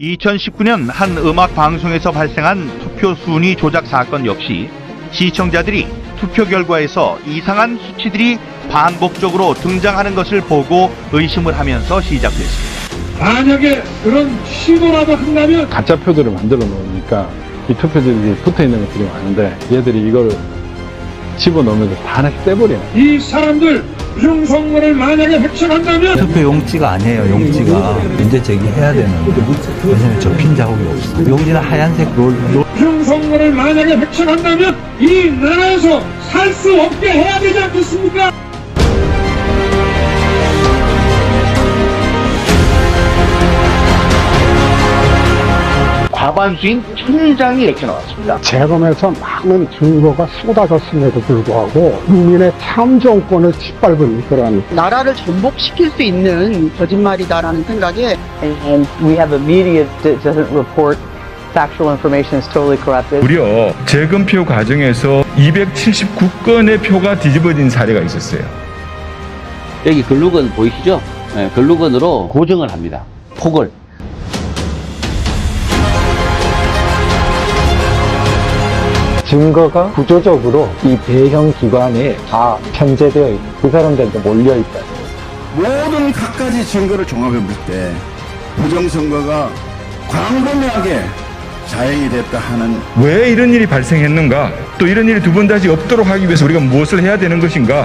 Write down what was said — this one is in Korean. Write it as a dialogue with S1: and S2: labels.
S1: 2019년 한 음악 방송에서 발생한 투표 순위 조작 사건 역시 시청자들이 투표 결과에서 이상한 수치들이 반복적으로 등장하는 것을 보고 의심을 하면서 시작됐습니다.
S2: 만약에 그런 시도라도 한다면
S3: 가짜 표들을 만들어 놓으니까 이 투표들이 붙어 있는 것들이 많은데 얘들이 이걸 집어넣으면서 다 하나씩 거예요.
S2: 이 사람들 부정선거를 만약에 획책한다면
S4: 투표 용지가 아니에요. 용지가 문제 제기해야 되는데 왜냐면 접힌 자국이 없어. 용지는 하얀색 롤, 롤
S2: 부정선거를 만약에 획책한다면 이 나라에서 살 수 없게 해야 되지 않겠습니까?
S1: 과반수인 천장이 이렇게 나왔습니다.
S5: 재검에서 많은 증거가 쏟아졌음에도 불구하고 국민의 참정권을 짓밟은 그런
S6: 나라를 전복시킬 수 있는 거짓말이다라는 생각에
S7: and, and we have a media that doesn't report factual information is totally corrupted.
S8: 무려 재검표 과정에서 279건의 표가 뒤집어진 사례가 있었어요.
S9: 여기 글루건 보이시죠? 네, 글루건으로 고정을 합니다. 폭을.
S5: 증거가 구조적으로 이 대형 기관에 다 편제되어 있고 그 사람들한테 몰려있다.
S10: 모든 갖가지 증거를 종합해 볼 때 부정선거가 광범위하게 자행이 됐다 하는
S8: 왜 이런 일이 발생했는가? 또 이런 일이 두 번 다시 없도록 하기 위해서 우리가 무엇을 해야 되는 것인가?